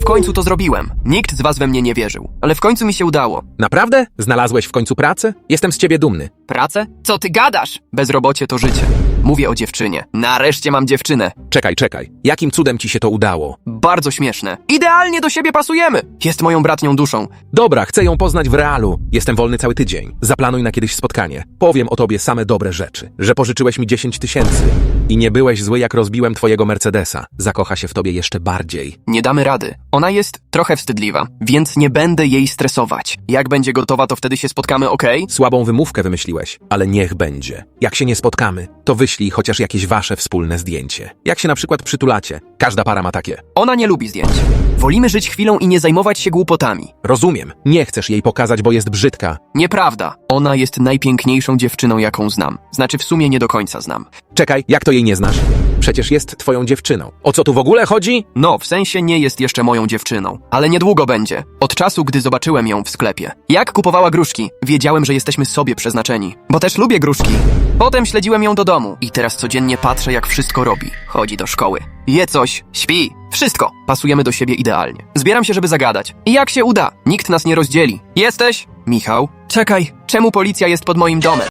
W końcu to zrobiłem. Nikt z was we mnie nie wierzył. Ale w końcu mi się udało. Naprawdę? Znalazłeś w końcu pracę? Jestem z ciebie dumny. Pracę? Co ty gadasz? Bezrobocie to życie. Mówię o dziewczynie. Nareszcie mam dziewczynę. Czekaj, czekaj. Jakim cudem ci się to udało? Bardzo śmieszne. Idealnie do siebie pasujemy. Jest moją bratnią duszą. Dobra, chcę ją poznać w realu. Jestem wolny cały tydzień. Zaplanuj na kiedyś spotkanie. Powiem o tobie same dobre rzeczy. Że pożyczyłeś mi 10 tysięcy. I nie byłeś zły, jak rozbiłem twojego Mercedesa. Zakocha się w tobie jeszcze bardziej. Nie damy rady. Ona jest trochę wstydliwa, więc nie będę jej stresować. Jak będzie gotowa, to wtedy się spotkamy, okej? Słabą wymówkę wymyśliłeś, ale niech będzie. Jak się nie spotkamy, to wyślij chociaż jakieś wasze wspólne zdjęcie. Jak się na przykład przytulacie. Każda para ma takie. Ona nie lubi zdjęć. Wolimy żyć chwilą i nie zajmować się głupotami. Rozumiem. Nie chcesz jej pokazać, bo jest brzydka. Nieprawda. Ona jest najpiękniejszą dziewczyną, jaką znam. Znaczy, w sumie nie do końca znam. Czekaj, jak to jej nie znasz? Przecież jest twoją dziewczyną. O co tu w ogóle chodzi? No, w sensie nie jest jeszcze moją dziewczyną. Ale niedługo będzie. Od czasu, gdy zobaczyłem ją w sklepie. Jak kupowała gruszki, wiedziałem, że jesteśmy sobie przeznaczeni. Bo też lubię gruszki. Potem śledziłem ją do domu i teraz codziennie patrzę, jak wszystko robi. Chodzi do szkoły. Je coś, śpi. Wszystko. Pasujemy do siebie idealnie. Zbieram się, żeby zagadać. I jak się uda? Nikt nas nie rozdzieli. Jesteś? Michał? Czekaj, czemu policja jest pod moim domem?